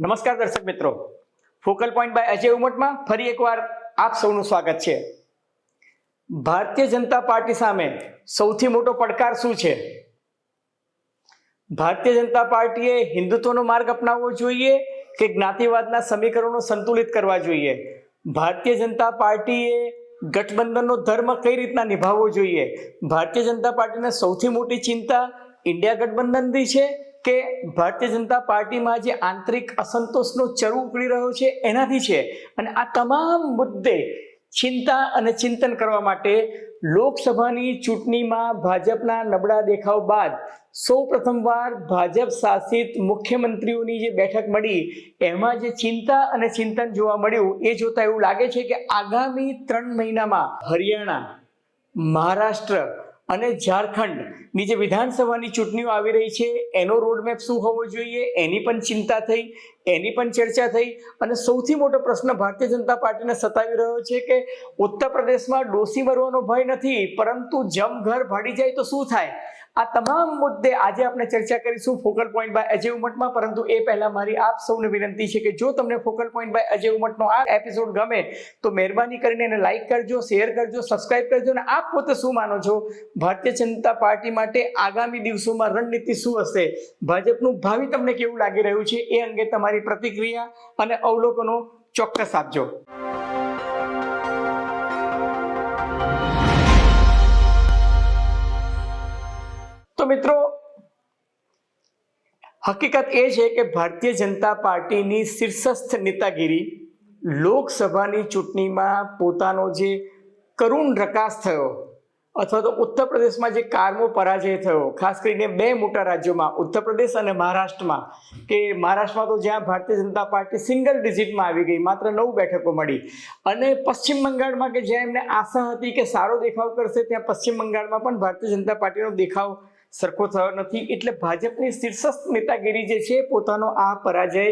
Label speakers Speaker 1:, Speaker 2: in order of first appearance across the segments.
Speaker 1: નમસ્કાર દર્શક મિત્રો. ફોકલ પોઈન્ટ બાય અજય ઉમટમાં ફરી એકવાર આપ સૌનું સ્વાગત છે. ભારતીય જનતા પાર્ટી સામે સૌથી મોટો પડકાર શું છે? ભારતીય જનતા પાર્ટીએ હિન્દુત્વનો માર્ગ અપનાવવો જોઈએ કે જ્ઞાતિવાદના સમીકરણો સંતુલિત કરવા જોઈએ? ભારતીય જનતા પાર્ટીએ ગઠબંધનનો ધર્મ કઈ રીતના નિભાવવો જોઈએ? ભારતીય જનતા પાર્ટીને સૌથી મોટી ચિંતા ઇન્ડિયા ગઠબંધનની છે કે ભારતીય જનતા પાર્ટીમાં જે આંતરિક અસંતોષનો ચરુ ઉકળી રહ્યો છે, એનાથી છે. અને આ તમામ મુદ્દે ચિંતા અને ચિંતન કરવા માટે લોકસભાની ચૂંટણીમાં ભાજપના નબળા દેખાવ બાદ સૌ પ્રથમવાર ભાજપ શાસિત મુખ્યમંત્રીઓની જે બેઠક મળી, એમાં જે ચિંતા અને ચિંતન જોવા મળ્યું, એ જોતા એવું લાગે છે કે આગામી ત્રણ મહિનામાં હરિયાણા, મહારાષ્ટ્ર અને ઝારખંડની જે વિધાનસભાની ચૂંટણીઓ આવી રહી છે. એનો રોડમેપ શું હોવો જોઈએ? એની પણ ચિંતા થઈ, એની પણ ચર્ચા થઈ અને સૌથી મોટો પ્રશ્ન ભારતીય જનતા પાર્ટીને સતાવી રહ્યો છે કે ઉત્તર પ્રદેશમાં ડોસી મરવાનો ભય નથી, પરંતુ જમ ઘર ભાડી જાય તો શું થાય? આ તમામ મુદ્દે આજે આપણે ચર્ચા કરીશું ફોકલ પોઈન્ટ બાય અજય ઉમટમાં, પરંતુ એ પહેલા મારી આપ સૌને વિનંતી છે કે જો તમને ફોકલ પોઈન્ટ બાય અજય ઉમટનો આ એપિસોડ ગમે, તો મહેરબાની કરીને એને લાઈક કરજો શેર કરજો સબસ્ક્રાઇબ કરજો, અને આપ પોતે શું માનો છો? ભારતીય જનતા પાર્ટી માટે આગામી દિવસોમાં રણનીતિ શું હશે? ભાજપનું ભાવિ તમને કેવું લાગી રહ્યું છે? એ અંગે તમારી પ્રતિક્રિયા અને અવલોકનો ચોક્કસ આપજો. મિત્રો, હકીકત એ છે કે ભારતીય જનતા પાર્ટીની શીર્ષસ્થ નેતાગીરી લોકસભાની ચૂંટણીમાં પોતાનો જે કરુણ રકાસ થયો, અથવા તો ઉત્તર પ્રદેશમાં જે કારમો પરાજય થયો, ખાસ કરીને બે મોટા રાજ્યોમાં, ઉત્તર પ્રદેશ અને મહારાષ્ટ્રમાં, કે મહારાષ્ટ્રમાં તો જ્યાં ભારતીય જનતા પાર્ટી સિંગલ ડિજિટમાં આવી ગઈ, માત્ર નવ બેઠકો મળી. અને પશ્ચિમ બંગાળમાં કે જ્યાં એમને આશા હતી કે સારો દેખાવ કરશે, ત્યાં પશ્ચિમ બંગાળમાં પણ ભારતીય જનતા પાર્ટીનો દેખાવ સરખો થયો નથી. એટલે ભાજપની શીર્ષસ્થ નેતાગીરી જે છે, પોતાનો આ પરાજય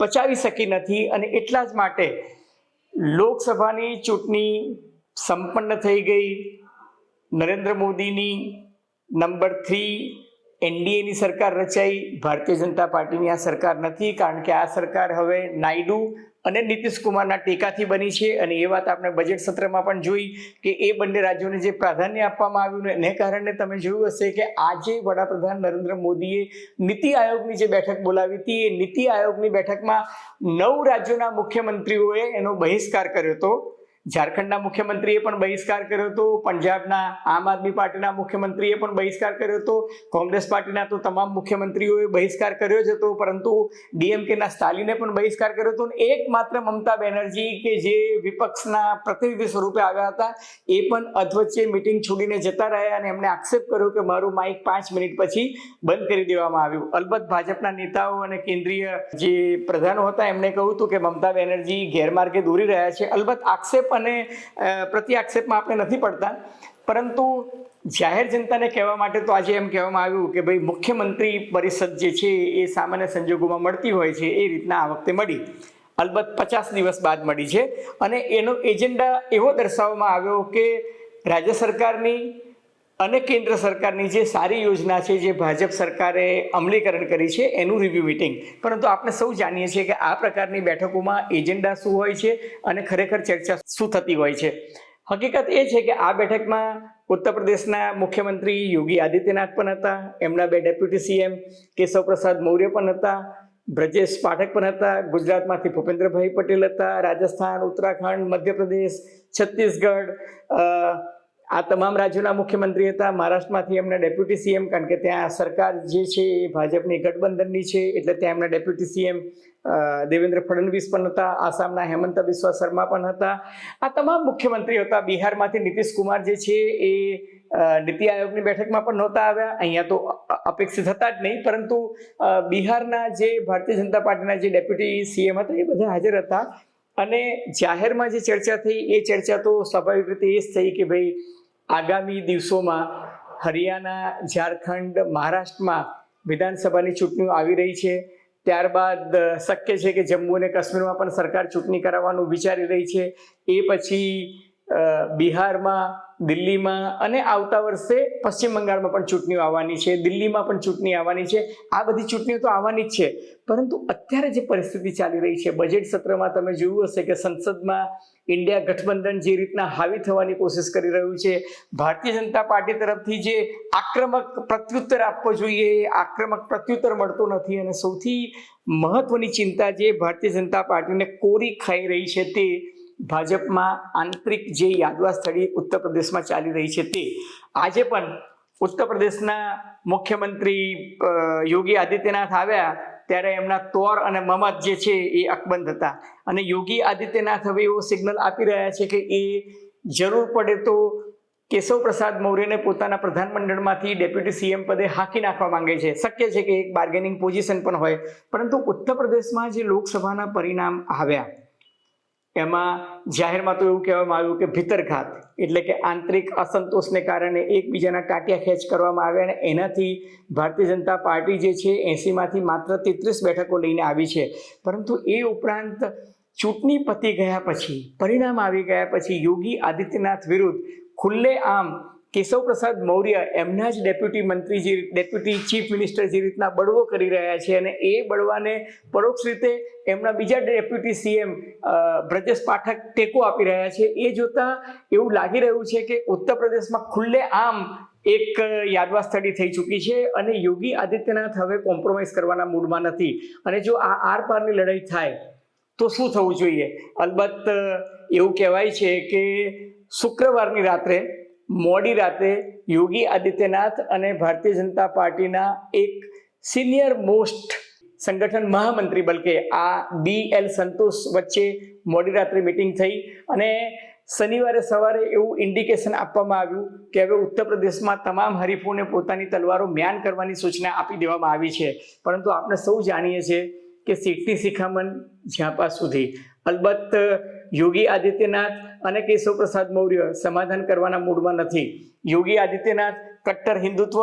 Speaker 1: પચાવી શકી નથી અને એટલા જ માટે લોકસભાની ચૂંટણી સંપન્ન થઈ ગઈ. નરેન્દ્ર મોદીની નંબર થ્રી એનડીએની સરકાર રચાઈ. ભારતીય જનતા પાર્ટીની આ સરકાર નથી, કારણ કે આ સરકાર હવે નાયડુ અને નીતિશ કુમારના ટેકાથી બની છે. અને એ વાત આપણે બજેટ સત્રમાં પણ જોઈ કે એ બંને રાજ્યોને જે પ્રાધાન્ય આપવામાં આવ્યું એને કારણે તમે જોયું હશે કે આજે વડાપ્રધાન નરેન્દ્ર મોદીએ નીતિ આયોગની જે બેઠક બોલાવી હતી, એ નીતિ આયોગની બેઠકમાં નવ રાજ્યોના મુખ્યમંત્રીઓએ એનો બહિષ્કાર કર્યો હતો. ઝારખંડના મુખ્યમંત્રીએ પણ બહિષ્કાર કર્યો હતો, પંજાબના આમ આદમી પાર્ટીના મુખ્યમંત્રીએ પણ બહિષ્કાર કર્યો હતો, કોંગ્રેસ પાર્ટીના તો તમામ મુખ્યમંત્રીઓએ બહિષ્કાર કર્યો જ હતો, પરંતુ ડીએમકેના સ્ટાલિને પણ બહિષ્કાર કર્યો હતો એકમાત્ર મમતા બેનર્જી કે જે વિપક્ષના પ્રતિનિધિ સ્વરૂપે આવ્યા હતા, એ પણ અધવચ્ચે મિટિંગ છોડીને જતા રહ્યા અને એમણે આક્ષેપ કર્યો કે મારું માઇક પાંચ મિનિટ પછી બંધ કરી દેવામાં આવ્યું. અલબત્ત ભાજપના નેતાઓ અને કેન્દ્રીય જે પ્રધાનો હતા, એમણે કહ્યું હતું કે મમતા બેનર્જી ગેરમાર્ગે દોરી રહ્યા છે. અલબત્ત આક્ષેપ અને પ્રતિ આક્ષેપમાં આપણે નથી પડતા. પરંતુ જાહેર જનતાને કહેવા માટે તો આજે એમ કહેવામાં આવ્યું કે ભાઈ, મુખ્યમંત્રી પરિષદ જે છે એ સામાન્ય સંજોગોમાં મળતી હોય છે, એ રીતના આ વખતે મળી. અલબત્ત પચાસ દિવસ બાદ મળી છે. અને એનો એજન્ડા એવો દર્શાવવામાં આવ્યો કે રાજ્ય સરકારની અને કેન્દ્ર સરકારની જે સારી યોજના છે, જે ભાજપ સરકારે અમલીકરણ કરી છે, એનું રિવ્યુ મિટિંગ પરંતુ આપણે સૌ જાણીએ છીએ કે આ પ્રકારની બેઠકોમાં એજન્ડા શું હોય છે અને ખરેખર ચર્ચા શું થતી હોય છે. હકીકત એ છે કે આ બેઠકમાં ઉત્તર પ્રદેશના મુખ્યમંત્રી યોગી આદિત્યનાથ પણ હતા, એમના બે ડેપ્યુટી સીએમ કેશવ પ્રસાદ મૌર્ય પણ હતા, બ્રજેશ પાઠક પણ હતા, ગુજરાતમાંથી ભૂપેન્દ્રભાઈ પટેલ હતા, રાજસ્થાન, ઉત્તરાખંડ, મધ્યપ્રદેશ, છત્તીસગઢ આ તમામ રાજ્યોના મુખ્યમંત્રી હતા. મહારાષ્ટ્રમાંથી એમને ડેપ્યુટી સીએમ, કારણ કે ત્યાં સરકાર જે છે એ ભાજપની ગઠબંધનની છે, એટલે ત્યાં એમના ડેપ્યુટી સીએમ દેવેન્દ્ર ફડણવીસ પણ હતા. આસામના હેમંત બિસ્વા શર્મા પણ હતા. આ તમામ મુખ્યમંત્રીઓ હતા. બિહારમાંથી નીતિશ કુમાર જે છે એ નીતિ આયોગની બેઠકમાં પણ નહોતા આવ્યા. અહીંયા તો અપેક્ષિત હતા જ નહીં, પરંતુ બિહારના જે ભારતીય જનતા પાર્ટીના જે ડેપ્યુટી સીએમ હતા, એ બધા હાજર હતા. અને જાહેરમાં જે ચર્ચા થઈ, એ ચર્ચા તો સ્વાભાવિક રીતે એ જ થઈ કે ભાઈ આગામી દિવસોમાં હરિયાણા, ઝારખંડ, મહારાષ્ટ્રમાં વિધાનસભાની ચૂંટણીઓ આવી રહી છે. ત્યારબાદ શક્ય છે કે જમ્મુ અને કાશ્મીરમાં પણ સરકાર ચૂંટણી કરાવવાનું વિચારી રહી છે. એ પછી બિહારમાં, દિલ્હીમાં અને આવતા વર્ષે પશ્ચિમ બંગાળમાં પણ ચૂંટણીઓ આવવાની છે, દિલ્હીમાં પણ ચૂંટણી આવવાની છે. આ બધી ચૂંટણીઓ તો આવવાની જ છે. પરંતુ અત્યારે જે પરિસ્થિતિ ચાલી રહી છે બજેટ સત્રમાં તમે જોયું હશે કે સંસદમાં ઇન્ડિયા ગઠબંધન જે રીતના હાવી થવાની કોશિશ કરી રહ્યું છે, ભારતીય જનતા પાર્ટી તરફથી જે આક્રમક પ્રત્યુત્તર આપવો જોઈએ, આક્રમક પ્રત્યુત્તર મળતો નથી અને સૌથી મહત્વની ચિંતા જે ભારતીય જનતા પાર્ટીને કોરી ખાઈ રહી છે તે ભાજપમાં આંતરિક જે યાદવા સ્થળી ઉત્તર પ્રદેશમાં ચાલી રહી છે તે. આજે પણ ઉત્તર પ્રદેશના મુખ્યમંત્રી યોગી આદિત્યનાથ આવ્યા ત્યારે એમના તોર અને મમત જે છે એ અકબંધ હતા. અને યોગી આદિત્યનાથ હવે એવો સિગ્નલ આપી રહ્યા છે કે એ જરૂર પડે તો કેશવ પ્રસાદ મૌર્યને પોતાના પ્રધાનમંડળમાંથી ડેપ્યુટી સીએમ પદે હાંકી નાખવા માંગે છે. શક્ય છે કે એક બાર્ગેનિંગ પોઝિશન પણ હોય. પરંતુ ઉત્તર પ્રદેશમાં જે લોકસભાના પરિણામ આવ્યા એમાં જાહેરમાં તો એવું કહેવામાં આવ્યું કે ભીતરઘાત એટલે કે આંતરિક અસંતોષને કારણે એકબીજાના કાટિયા ખેંચ કરવામાં આવ્યા અને એનાથી ભારતીય જનતા પાર્ટી જે છે એંસીમાંથી માત્ર તેત્રીસ બેઠકો લઈને આવી છે. પરંતુ એ ઉપરાંત ચૂંટણી પતી ગયા પછી, પરિણામ આવી ગયા પછી યોગી આદિત્યનાથ વિરુદ્ધ ખુલ્લે આમ કેશવ પ્રસાદ મૌર્ય એમના જ ડેપ્યુટી મંત્રી જે ડેપ્યુટી ચીફ મિનિસ્ટર જે રીતના બળવો કરી રહ્યા છે અને એ બળવાને પરોક્ષ રીતે એમના બીજા ડેપ્યુટી સીએમ બ્રજેશ પાઠક ટેકો આપી રહ્યા છે. એ જોતા એવું લાગી રહ્યું છે કે ઉત્તર પ્રદેશમાં ખુલ્લે આમ એક યાદવા સ્થળી થઈ ચૂકી છે અને યોગી આદિત્યનાથ હવે કોમ્પ્રોમાઇઝ કરવાના મૂડમાં નથી. અને જો આ આર પારની લડાઈ થાય, તો શું થવું જોઈએ? અલબત્ત એવું કહેવાય છે કે શુક્રવારની રાત્રે મોડી રાતે યોગી આદિત્યનાથ અને ભારતીય જનતા પાર્ટીના એક સિનિયર મોસ્ટ સંગઠન મહામંત્રી બલકે આ બી એલ સંતોષ વચ્ચે મોડી રાત્રે મિટિંગ થઈ અને શનિવારે સવારે એવું ઇન્ડિકેશન આપવામાં આવ્યું કે હવે ઉત્તર પ્રદેશમાં તમામ હરીફોને પોતાની તલવારો મ્યાન કરવાની સૂચના આપી દેવામાં આવી છે. પરંતુ આપણે સૌ જાણીએ છીએ કે સીટની શિખામણ પાસ સુધી અલબત્ત યોગી આદિત્યનાથ અને કેશવ પ્રસાદ મૌર્ય સમાધાન કરવાના મૂડમાં નથી. યોગી આદિત્યનાથ કટ્ટર હિન્દુત્વ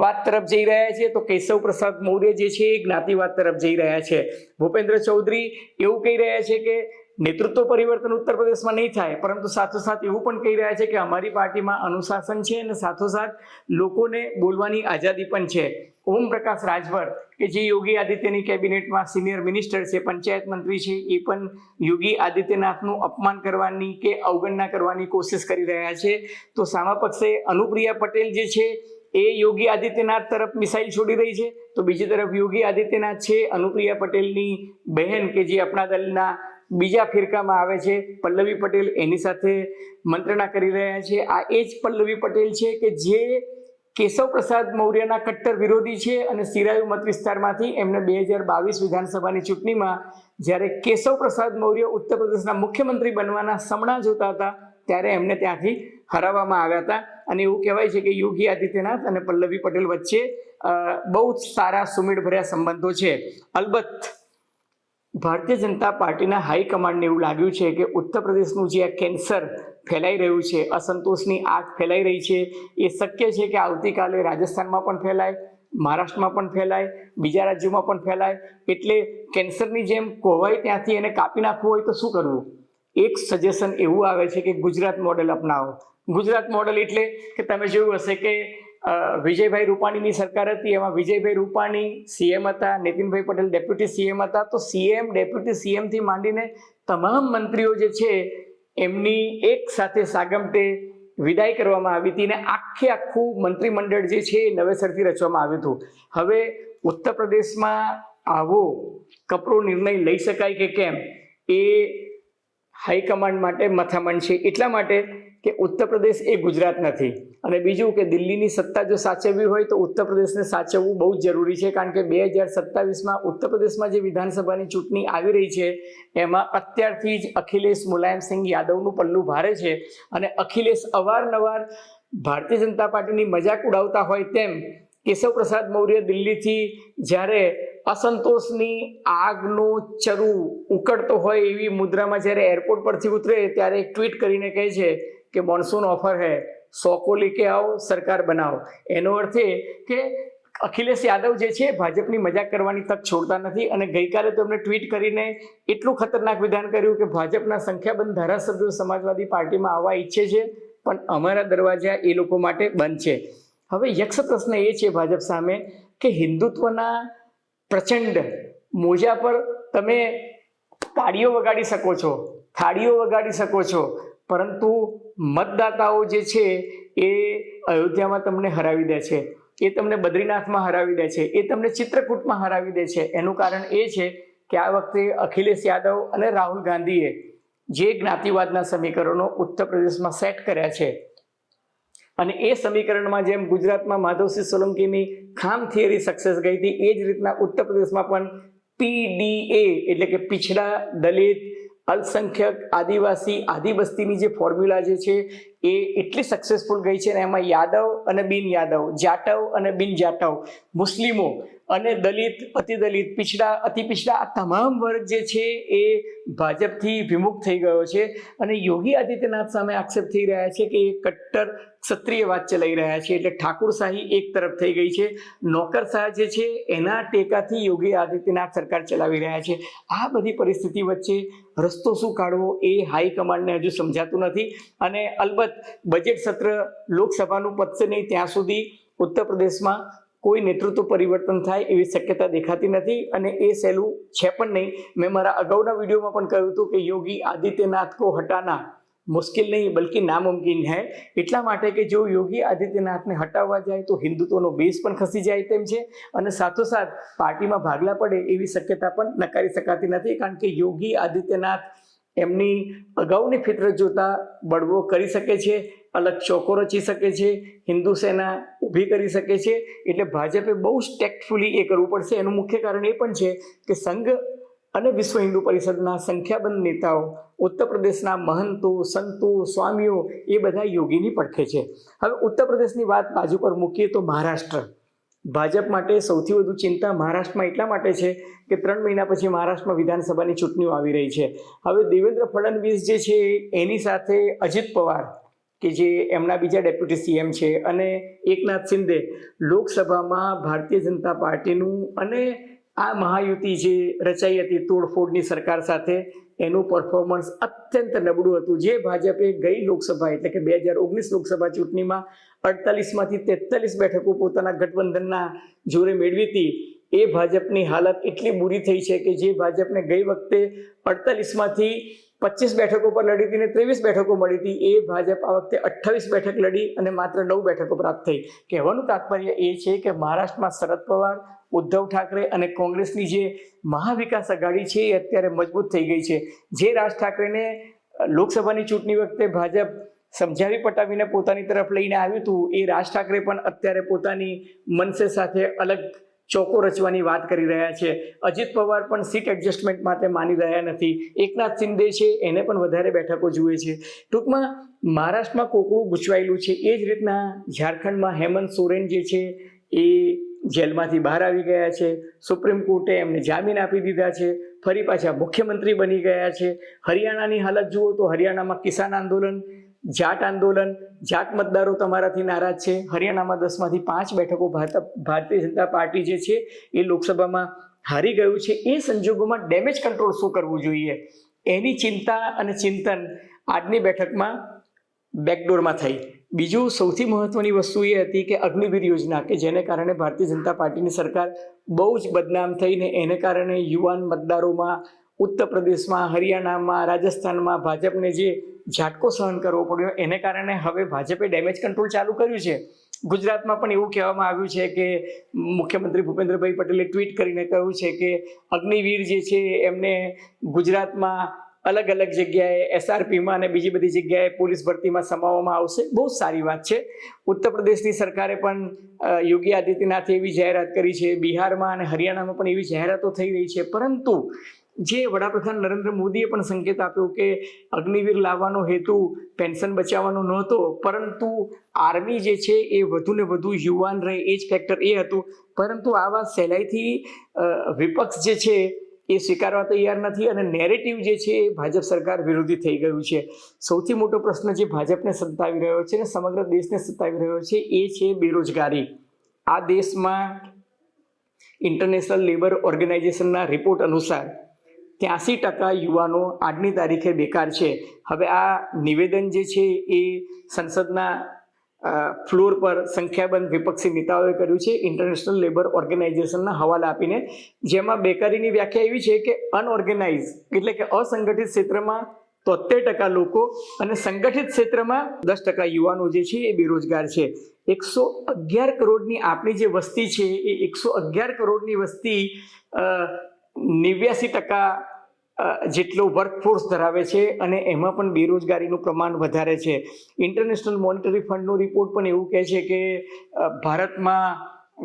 Speaker 1: વાત તરફ જઈ રહ્યા છે, તો કેશવ પ્રસાદ મૌર્ય જે છે એ જ્ઞાતિવાદ તરફ જઈ રહ્યા છે. ભૂપેન્દ્ર ચૌધરી એવું કહી રહ્યા છે કે નેતૃત્વ પરિવર્તન ઉત્તર પ્રદેશમાં નહીં થાય, પરંતુ સાથોસાથ એવું પણ કહી રહ્યા છે કે અમારી પાર્ટીમાં અનુશાસન છે અને સાથોસાથ લોકોને બોલવાની આઝાદી પણ છે. ઓમ પ્રકાશ રાજભર, કે જે યોગી આદિત્યની કેબિનેટમાં સિનિયર મિનિસ્ટર છે, પંચાયત મંત્રી છે, એ પણ યોગી આદિત્યનાથનું અપમાન કરવાની કે અવગણના કરવાની કોશિશ કરી રહ્યા છે. તો સામા પક્ષે અનુપ્રિયા પટેલ જે છે, એ યોગી આદિત્યનાથ તરફ મિસાઇલ છોડી રહી છે. તો બીજી તરફ યોગી આદિત્યનાથ છે, અનુપ્રિયા પટેલની બહેન કે જે અપના દલના બીજા ફિરકામાં આવે છે. પલ્લવી પટેલ એની સાથે મંત્રણા કરી રહ્યા છે. આ એ જ પલ્લવી પટેલ છે કે જે કેશવ પ્રસાદ મૌર્યના કટ્ટર વિરોધી છે અને સિરાયુ મત વિસ્તારમાંથી એમને બે હજાર બાવીસ વિધાનસભાની ચૂંટણીમાં જ્યારે કેશવ પ્રસાદ મૌર્ય ઉત્તર પ્રદેશના મુખ્યમંત્રી બનવાના સમણા જોતા હતા, ત્યારે એમને ત્યાંથી હરાવવામાં આવ્યા હતા. અને એવું કહેવાય છે કે યોગી આદિત્યનાથ અને પલ્લવી પટેલ વચ્ચે બહુ જ સારા સુમેળભર્યા સંબંધો છે. અલબત્ત ભારતીય જનતા પાર્ટીના હાઈકમાન્ડને એવું લાગ્યું છે કે ઉત્તર પ્રદેશનું જે આ કેન્સર ફેલાઈ રહ્યું છે, અસંતોષની આગ ફેલાઈ રહી છે, એ શક્ય છે કે આવતીકાલે રાજસ્થાનમાં પણ ફેલાય, મહારાષ્ટ્રમાં પણ ફેલાય, બીજા રાજ્યોમાં પણ ફેલાય? એટલે કેન્સરની જેમ કોવાય ત્યાંથી એને કાપી નાખવું હોય તો શું કરવું? એક સજેશન એવું આવે છે કે ગુજરાત મોડેલ અપનાવો. ગુજરાત મોડેલ એટલે કે તમે જોયું હશે કે વિજયભાઈ રૂપાણીની સરકાર હતી. એમાં વિજયભાઈ રૂપાણી સીએમ હતા, નીતિનભાઈ પટેલ ડેપ્યુટી સીએમ હતા. તો સીએમ ડેપ્યુટી સીએમથી માંડીને તમામ મંત્રીઓ જે છે, એમની એક સાથે સાગમટે વિદાય કરવામાં આવી હતી અને આખે આખું મંત્રીમંડળ જે છે, એ નવેસરથી રચવામાં આવ્યું હતું. હવે ઉત્તર પ્રદેશમાં આવો કપરો નિર્ણય લઈ શકાય કે કેમ? એ હાઈકમાન્ડ માટે મથામણ છે. એટલા માટે કે ઉત્તર પ્રદેશ એ ગુજરાત નથી. અને બીજું કે દિલ્હીની સત્તા જો સાચવવી હોય તો ઉત્તર પ્રદેશને સાચવવું બહુ જ જરૂરી છે, કારણ કે બે હજાર સત્તાવીસમાં ઉત્તર પ્રદેશમાં જે વિધાનસભાની ચૂંટણી આવી રહી છે, એમાં અત્યારથી જ અખિલેશ મુલાયમસિંહ યાદવનું પલ્લું ભારે છે. અને અખિલેશ અવારનવાર ભારતીય જનતા પાર્ટીની મજાક ઉડાવતા હોય તેમ કેશવ પ્રસાદ મૌર્ય દિલ્હીથી જ્યારે અસંતોષની આગનો ચરુ ઉકળતો હોય એવી મુદ્રામાં જ્યારે એરપોર્ટ પરથી ઉતરે ત્યારે એક ટ્વીટ કરીને કહે છે કે મોન્સૂન ઓફર હૈ, સો કો લેકે આવો, સરકાર બનાવો. એનો અર્થ એ કે અખિલેશ યાદવ જે છે, ભાજપની મજાક કરવાની તક છોડતા નથી અને ગઈકાલે તો એમણે ટ્વીટ કરીને એટલું ખતરનાક વિધાન કર્યું કે ભાજપના સંખ્યાબંધ ધારાસભ્યો સમાજવાદી પાર્ટીમાં આવવા ઈચ્છે છે, પણ અમારા દરવાજા એ લોકો માટે બંધ છે. હવે યક્ષ પ્રશ્ન એ છે ભાજપ સામે કે હિન્દુત્વના પ્રચંડ મોજા પર તમે તાળીઓ વગાડી શકો છો, થાળીઓ વગાડી શકો છો, પરંતુ મતદાતાઓ જે છે એ અયોધ્યામાં તમને હરાવી દે છે, એ તમને બદ્રીનાથમાં હરાવી દે છે, એ તમને ચિત્રકૂટમાં હરાવી દે છે. એનું કારણ એ છે કે આ વખતે અખિલેશ યાદવ અને રાહુલ ગાંધીએ જે જ્ઞાતિવાદના સમીકરણો ઉત્તર પ્રદેશમાં સેટ કર્યા છે અને એ સમીકરણમાં જેમ ગુજરાતમાં માધવસિંહ સોલંકીની ખામ થિયરી સક્સેસ ગઈ હતી, એ જ રીતના ઉત્તર પ્રદેશમાં પણ પીડીએ એટલે કે પીછડા દલિત અલ્પસંખ્યક આદિવાસી આદિવસ્તીની જે ફોર્મ્યુલા જે છે, એ એટલી સક્સેસફુલ ગઈ છે ને એમાં યાદવ અને બિન યાદવ, જાટવ અને બિન જાટવ, મુસ્લિમો અને દલિત, અતિદલિત, પિછડા અતિ પિછડા આ તમામ વર્ગ જે છે એ ભાજપથી વિમુખ થઈ ગયો છે. અને યોગી આદિત્યનાથ સામે આક્ષેપ થઈ રહ્યા છે કે એ કટ્ટર ક્ષત્રિયવાદ ચલાવી રહ્યા છે. એટલે ઠાકુરશાહી એક તરફ થઈ ગઈ છે. નોકરશાહ જે છે એના ટેકાથી યોગી આદિત્યનાથ સરકાર ચલાવી રહ્યા છે. આ બધી પરિસ્થિતિ વચ્ચે રસ્તો શું કાઢવો એ હાઈકમાન્ડને હજુ સમજાતું નથી. અને અલબત્ત બજેટ સત્ર લોકસભાનું પતશે નહીં ત્યાં સુધી ઉત્તર પ્રદેશમાં કોઈ નેતૃત્વ પરિવર્તન થાય એવી શક્યતા દેખાતી નથી અને એ સહેલું છે પણ નહીં. મેં મારા અગાઉના વિડીયોમાં પણ કહ્યું હતું કે યોગી આદિત્યનાથ કો હટાના મુશ્કેલ નહીં, બલ્કિ નામુમકિન હૈ. એટલા માટે કે જો યોગી આદિત્યનાથને હટાવવા જાય તો હિન્દુત્વનો બેઝ પણ ખસી જાય તેમ છે અને સાથોસાથ પાર્ટીમાં ભાગલા પડે એવી શક્યતા પણ નકારી શકાતી નથી કારણ કે યોગી આદિત્યનાથ એમની અગાઉની ફિતરત જોતા બળવો કરી શકે છે, અલગ ચોકો રચી શકે છે, હિન્દુ સેના ઊભી કરી શકે છે, એટલે ભાજપે બહુ સ્ટેક્ટફુલી એ કરવું પડશે. એનું મુખ્ય કારણ એ પણ છે કે સંઘ અને વિશ્વ હિન્દુ પરિષદના સંખ્યાબંધ નેતાઓ, ઉત્તર પ્રદેશના મહંતો, સંતો, સ્વામીઓ એ બધા યોગીની પડખે છે. હવે ઉત્તર પ્રદેશની વાત બાજુ પર મૂકીએ તો મહારાષ્ટ્ર. ભાજપ માટે સૌથી વધુ ચિંતા મહારાષ્ટ્રમાં એટલા માટે છે કે ત્રણ મહિના પછી મહારાષ્ટ્રમાં વિધાનસભાની ચૂંટણીઓ આવી રહી છે. હવે દેવેન્દ્ર ફડણવીસ જે છે, એની સાથે અજિત પવાર, કે જે એમના બીજા ડેપ્યુટી સીએમ છે, અને એકનાથ શિંદે લોકસભામાં ભારતીય જનતા પાર્ટીનું અને આ મહાયુતિ જે રચાઈ હતી, તોડફોડની સરકાર સાથે એનું પરફોર્મન્સ અત્યંત નબળું હતું. જે ભાજપે ગઈ લોકસભા એટલે કે બે હજાર ઓગણીસ લોકસભા ચૂંટણીમાં અડતાલીસમાંથી તેતાલીસ બેઠકો પોતાના ગઠબંધનના જોરે મેળવી હતી. એ ભાજપની હાલત એટલી બુરી થઈ છે કે જે ભાજપને ગઈ વખતે અડતાલીસમાંથી પચીસ બેઠકો પર લડી હતી ને ત્રેવીસ બેઠકો મળી હતી. એ ભાજપ આ વખતે અઠ્ઠાવીસ બેઠક લડી અને માત્ર નવ બેઠકો પ્રાપ્ત થઈ. કહેવાનું તાત્પર્ય એ છે કે મહારાષ્ટ્રમાં શરદ પવાર, ઉદ્ધવ ઠાકરે અને કોંગ્રેસની જે મહાવિકાસ આઘાડી છે એ અત્યારે મજબૂત થઈ ગઈ છે. જે રાજ ઠાકરેને લોકસભાની ચૂંટણી વખતે ભાજપ સમજાવી પટાવીને પોતાની તરફ લઈને આવ્યું હતું, એ રાજ ઠાકરે પણ અત્યારે પોતાની મનસે સાથે અલગ ચોકો રચવાની વાત કરી રહ્યા છે. અજીત પવાર પણ સીટ એડજસ્ટમેન્ટ માટે માની રહ્યા નથી. એકનાથ શિંદે છે, એને પણ વધારે બેઠકો જુએ છે. ટૂંકમાં મહારાષ્ટ્રમાં કોકડું ગૂંચવાયેલું છે. એ જ રીતના ઝારખંડમાં હેમંત સોરેન જે છે, એ જેલમાંથી બહાર આવી ગયા છે. સુપ્રીમ કોર્ટે એમને જામીન આપી દીધા છે. ફરી પાછા મુખ્યમંત્રી બની ગયા છે. હરિયાણાની હાલત જુઓ તો હરિયાણામાં કિસાન આંદોલન જાટ આંદોલન, જાટ મતદારો તમારાથી નારાજ છે. હરિયાણામાં દસમાંથી પાંચ બેઠકો ભારત, ભારતીય જનતા પાર્ટી જે છે, એ લોકસભામાં હારી ગયું છે. એ સંજોગોમાં ડેમેજ કંટ્રોલ શું કરવું જોઈએ? એની ચિંતા અને ચિંતન આજની બેઠકમાં બેકડોરમાં થઈ. બીજું સૌથી મહત્વની વસ્તુ એ હતી કે અગ્નિવીર યોજના, કે જેને કારણે ભારતીય જનતા પાર્ટીની સરકાર બહુ જ બદનામ થઈને એને કારણે યુવાન મતદારોમાં ઉત્તર પ્રદેશમાં, હરિયાણામાં, રાજસ્થાનમાં ભાજપને જે ઝાટકો સહન કરવો પડ્યો. એને કારણે હવે ભાજપે ડેમેજ કંટ્રોલ ચાલુ કર્યું છે. ગુજરાતમાં પણ એવું કહેવામાં આવ્યું છે કે, મુખ્યમંત્રી ભૂપેન્દ્રભાઈ પટેલે ટ્વીટ કરીને કહ્યું છે કે, અગ્નિવીર જે છે એમને ગુજરાતમાં અલગ અલગ જગ્યાએ એસઆરપીમાં અને બીજી બધી જગ્યાએ પોલીસ ભરતીમાં સમાવવામાં આવશે. બહુ સારી વાત છે. ઉત્તર પ્રદેશની સરકારે પણ યોગી આદિત્યનાથે એવી જાહેરાત કરી છે. બિહારમાં અને હરિયાણામાં પણ એવી જાહેરાતો થઈ રહી છે. પરંતુ જે વડાપ્રધાન નરેન્દ્ર મોદીએ પણ સંકેત આપ્યો કે અગ્નિવીર લાવવાનો હેતુ પેન્શન બચાવવાનો નહોતો, પરંતુ આર્મી જે છે એ વધુ ને વધુ યુવાન રહે, એ જ ફેક્ટર એ હતું. પરંતુ આવા સહેલાઈથી વિપક્ષ જે છે એ સ્વીકારવા તૈયાર નથી અને નેરેટિવ જે છે એ ભાજપ સરકાર વિરોધી થઈ ગયું છે. સૌથી મોટો પ્રશ્ન જે ભાજપને સતાવી રહ્યો છે અને સમગ્ર દેશને સતાવી રહ્યો છે એ છે બેરોજગારી. આ દેશમાં ઇન્ટરનેશનલ લેબર ઓર્ગેનાઇઝેશનના રિપોર્ટ અનુસાર ત્યાંસી ટકા યુવાનો આજની તારીખે બેકાર છે. હવે આ નિવેદન જે છે એ સંસદના ફ્લોર પર સંખ્યાબંધ વિપક્ષી નેતાઓએ કર્યું છે. ઇન્ટરનેશનલ લેબર ઓર્ગેનાઇઝેશનના હવાલા આપીને જેમાં બેકારીની વ્યાખ્યા એવી છે કે અનઓર્ગેનાઇઝ એટલે કે અસંગઠિત ક્ષેત્રમાં તોતેર ટકા લોકો અને સંગઠિત ક્ષેત્રમાં દસ ટકા યુવાનો જે છે એ બેરોજગાર છે. એકસો અગિયાર કરોડની આપણી જે વસ્તી છે એ એકસો અગિયાર કરોડની વસ્તી નેવ્યાસી ટકા જેટલો વર્કફોર્સ ધરાવે છે અને એમાં પણ બેરોજગારીનું પ્રમાણ વધારે છે. ઇન્ટરનેશનલ મોનિટરી ફંડનો રિપોર્ટ પણ એવું કહે છે કે ભારતમાં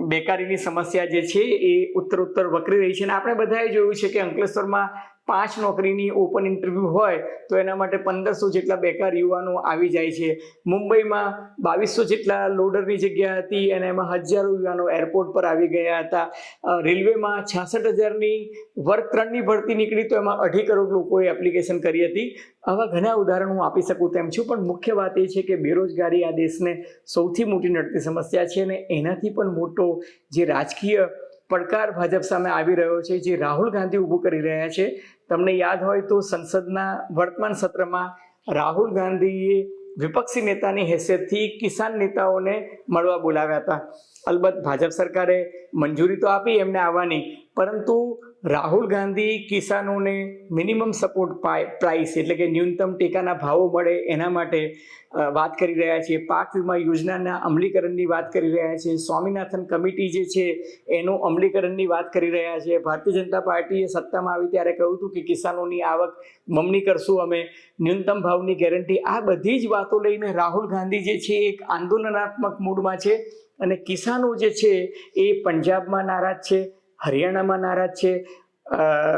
Speaker 1: બેકારીની સમસ્યા જે છે એ ઉત્તર ઉત્તર વકરી રહી છે અને આપણે બધાએ જોયું છે કે અંકલેશ્વરમાં પાંચ નોકરીની ઓપન ઇન્ટરવ્યૂ હોય, તો એના માટે પંદરસો જેટલા બેકાર યુવાનો આવી જાય છે. મુંબઈમાં બાવીસો જેટલા લોડરની જગ્યા હતી અને એમાં હજારો યુવાનો એરપોર્ટ પર આવી ગયા હતા. રેલવેમાં છાસઠ હજારની વર્ગ ત્રણની ભરતી નીકળી તો એમાં અઢી કરોડ લોકોએ એપ્લિકેશન કરી હતી. આવા ઘણા ઉદાહરણ હું આપી શકું તેમ છું, પણ મુખ્ય વાત એ છે કે બેરોજગારી આ દેશને સૌથી મોટી નડતી સમસ્યા છે અને એનાથી પણ મોટો જે રાજકીય પડકાર ભાજપ સામે આવી રહ્યો છે, જે રાહુલ ગાંધી ઊભું કરી રહ્યા છે. તમને યાદ હોય તો સંસદના વર્તમાન સત્રમાં રાહુલ ગાંધીએ વિપક્ષી નેતાની હેસિયતથી કિસાન નેતાઓને મળવા બોલાવ્યા હતા. અલબત્ત ભાજપ સરકારે મંજૂરી તો આપી એમને આવવાની, પરંતુ રાહુલ ગાંધી કિસાનોને મિનિમમ સપોર્ટ પ્રાઇસ એટલે કે ન્યૂનતમ ટેકાના ભાવો મળે એના માટે વાત કરી રહ્યા છે પાક વીમા યોજનાના અમલીકરણની વાત કરી રહ્યા છે સ્વામિનાથન કમિટી જે છે, એનું અમલીકરણની વાત કરી રહ્યા છે ભારતીય જનતા પાર્ટીએ સત્તામાં આવી ત્યારે કહ્યું હતું કે કિસાનોની આવક બમણી કરશું અમે. ન્યૂનતમ ભાવની ગેરંટી. આ બધી જ વાતો લઈને રાહુલ ગાંધી જે છે, એક આંદોલનાત્મક મૂડમાં છે અને કિસાનો જે છે, એ પંજાબમાં નારાજ છે. હરિયાણામાં નારાજ છે.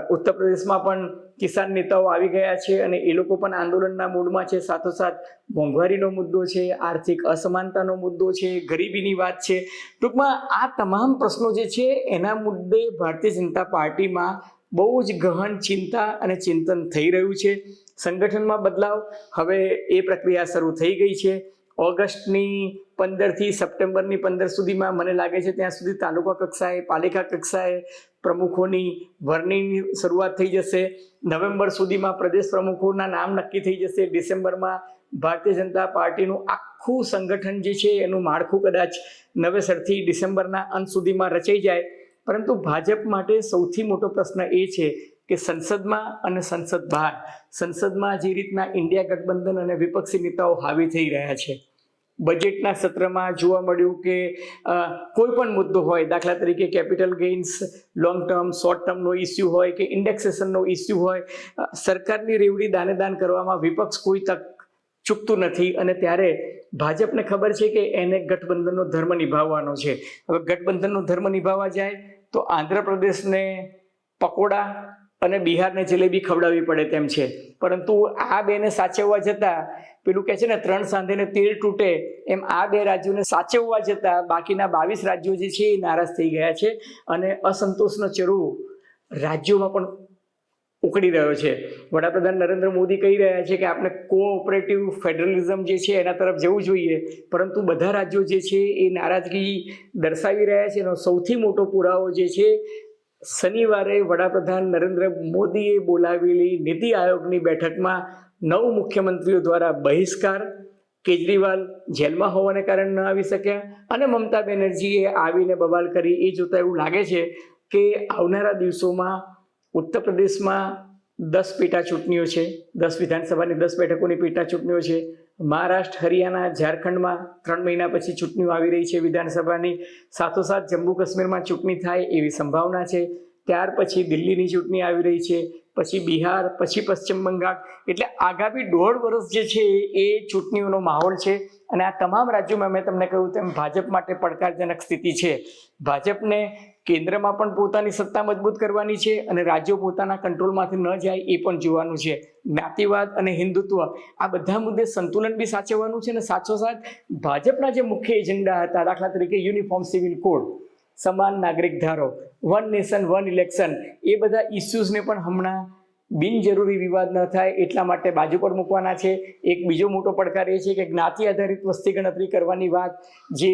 Speaker 1: ઉત્તર પ્રદેશમાં પણ કિસાન નેતાઓ આવી ગયા છે અને એ લોકો પણ આંદોલનના મૂડમાં છે. સાથોસાથ મોંઘવારીનો મુદ્દો છે, આર્થિક અસમાનતાનો મુદ્દો છે, ગરીબીની વાત છે. ટૂંકમાં આ તમામ પ્રશ્નો જે છે, એના મુદ્દે ભારતીય જનતા પાર્ટીમાં બહુ જ ગહન ચિંતા અને ચિંતન થઈ રહ્યું છે. સંગઠનમાં બદલાવ હવે એ પ્રક્રિયા શરૂ થઈ ગઈ છે. ઓગસ્ટની પંદરથી સપ્ટેમ્બરની પંદર સુધીમાં મને લાગે છે ત્યાં સુધી તાલુકા કક્ષાએ, પાલિકા કક્ષાએ પ્રમુખોની વરણીની શરૂઆત થઈ જશે. નવેમ્બર સુધીમાં પ્રદેશ પ્રમુખોના નામ નક્કી થઈ જશે. ડિસેમ્બરમાં ભારતીય જનતા પાર્ટીનું આખું સંગઠન જે છે એનું માળખું કદાચ નવેસરથી ડિસેમ્બરના અંત સુધીમાં રચાઈ જાય. પરંતુ ભાજપ માટે સૌથી મોટો પ્રશ્ન એ છે કે સંસદમાં અને સંસદ બહાર. સંસદમાં જે રીતના ઇન્ડિયા ગઠબંધન અને વિપક્ષી નેતાઓ હાવી થઈ રહ્યા છે. બજેટના સત્રમાં જોવા મળ્યું કે કોઈ પણ મુદ્દો હોય, દાખલા તરીકે capital gains long term short ટર્મનો issue હોય કે ઇન્ડેક્સેશનનો ઇસ્યુ હોય સરકારની રેવડી દાનેદાન કરવામાં વિપક્ષ કોઈ તક ચૂકતું નથી અને ત્યારે ભાજપને ખબર છે કે એને ગઠબંધનનો ધર્મ નિભાવવાનો છે. હવે ગઠબંધનનો ધર્મ નિભાવવા જાય તો આંધ્રપ્રદેશને પકોડા અને બિહારને જલેબી ખવડાવવી પડે તેમ છે. પરંતુ આ બેને સાચવવા જતાં પેલું કહે છે ને, ત્રણ સાંધેને તીર તૂટે એમ આ બે રાજ્યોને સાચવવા જતાં બાકીના બાવીસ રાજ્યો જે છે એ નારાજ થઈ ગયા છે અને અસંતોષનો ચરુ રાજ્યોમાં પણ ઉકળી રહ્યો છે. વડાપ્રધાન નરેન્દ્ર મોદી કહી રહ્યા છે કે આપણે કોઓપરેટિવ ફેડરલિઝમ જે છે એના તરફ જવું જોઈએ, પરંતુ બધા રાજ્યો જે છે એ નારાજગી દર્શાવી રહ્યા છે એનો સૌથી મોટો પુરાવો જે છે શનિવારે વડાપ્રધાન નરેન્દ્ર મોદીએ બોલાવેલી નીતિ આયોગની બેઠકમાં નવ મુખ્યમંત્રીઓ દ્વારા બહિષ્કાર, કેજરીવાલ જેલમાં હોવાને કારણે ન આવી શક્યા અને મમતા બેનર્જીએ આવીને બવાલ કરી. એ જોતાં એવું લાગે છે કે આવનારા દિવસોમાં ઉત્તર પ્રદેશમાં દસ પેટા ચૂંટણીઓ છે, દસ વિધાનસભાની દસ બેઠકોની પેટા ચૂંટણીઓ છે મહારાષ્ટ્ર, હરિયાણા, ઝારખંડમાં ત્રણ મહિના પછી ચૂંટણીઓ આવી રહી છે વિધાનસભાની. સાથોસાથ જમ્મુ કાશ્મીરમાં ચૂંટણી થાય એવી સંભાવના છે. ત્યાર પછી દિલ્હીની ચૂંટણી આવી રહી છે, પછી બિહાર, પછી પશ્ચિમ બંગાળ. એટલે આગામી દોઢ વર્ષ જે છે એ ચૂંટણીઓનો માહોલ છે અને આ તમામ રાજ્યોમાં મેં તમને કહ્યું તેમ ભાજપ માટે પડકારજનક સ્થિતિ છે. ભાજપને કેન્દ્રમાં પણ પોતાની સત્તા મજબૂત કરવાની છે અને રાજ્યો પોતાના કંટ્રોલમાંથી ન જાય એ પણ જોવાનું છે. જ્ઞાતિવાદ અને હિન્દુત્વ આ બધા મુદ્દે સંતુલન બી સાચવવાનું છે અને સાચોસાચ ભાજપના જે મુખ્ય એજન્ડા હતા, દાખલા તરીકે યુનિફોર્મ સિવિલ કોડ સમાન નાગરિક ધારો વન નેશન વન ઇલેક્શન એ બધા ઇસ્યુઝને પણ હમણાં બિનજરૂરી વિવાદ ન થાય એટલા માટે બાજુ પર મૂકવાના છે. એક બીજો મોટો પડકાર એ છે કે જ્ઞાતિ આધારિત વસ્તી ગણતરી કરવાની વાત, જે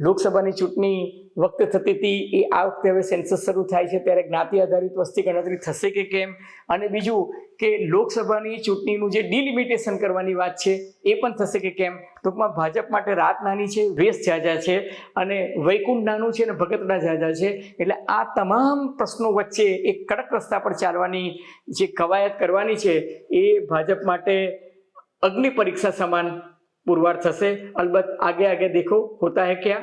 Speaker 1: લોકસભાની ચૂંટણી વખતે થતી હતી, એ આ વખતે હવે સેન્સસ શરૂ થાય છે, ત્યારે જ્ઞાતિ આધારિત વસ્તી ગણતરી થશે કે કેમ? અને બીજું કે લોકસભાની ચૂંટણીનું જે ડિલિમિટેશન કરવાની વાત છે, એ પણ થશે કે કેમ? ટૂંકમાં ભાજપ માટે રાત નાની છે, વેશ ઝાઝા છે, અને વૈકુંઠ નાનું છે અને ભગતડા ઝાઝા છે, એટલે આ તમામ પ્રશ્નો વચ્ચે એક કડક રસ્તા પર ચાલવાની જે કવાયત કરવાની છે, એ ભાજપ માટે અગ્નિ પરીક્ષા સમાન પુરવાર થશે. અલબત્ત આગે આગે દેખો, હોતા હે ક્યાં?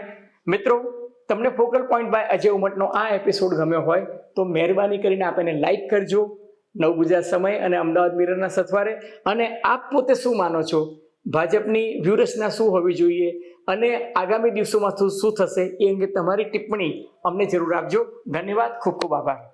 Speaker 1: મિત્રો, તમને ફોકલ પોઈન્ટ બાય અજય ઉમટનો આ એપિસોડ ગમ્યો હોય, તો મહેરબાની કરીને આપ એને લાઈક કરજો. નવ ગુજરાત સમય અને અમદાવાદ મિરરના સથવારે. અને આપ પોતે શું માનો છો? ભાજપની વ્યૂહરચના શું હોવી જોઈએ? અને આગામી દિવસોમાં શું શું થશે? એ અંગે તમારી ટિપ્પણી અમને જરૂર આપજો. ધન્યવાદ, ખૂબ ખૂબ આભાર.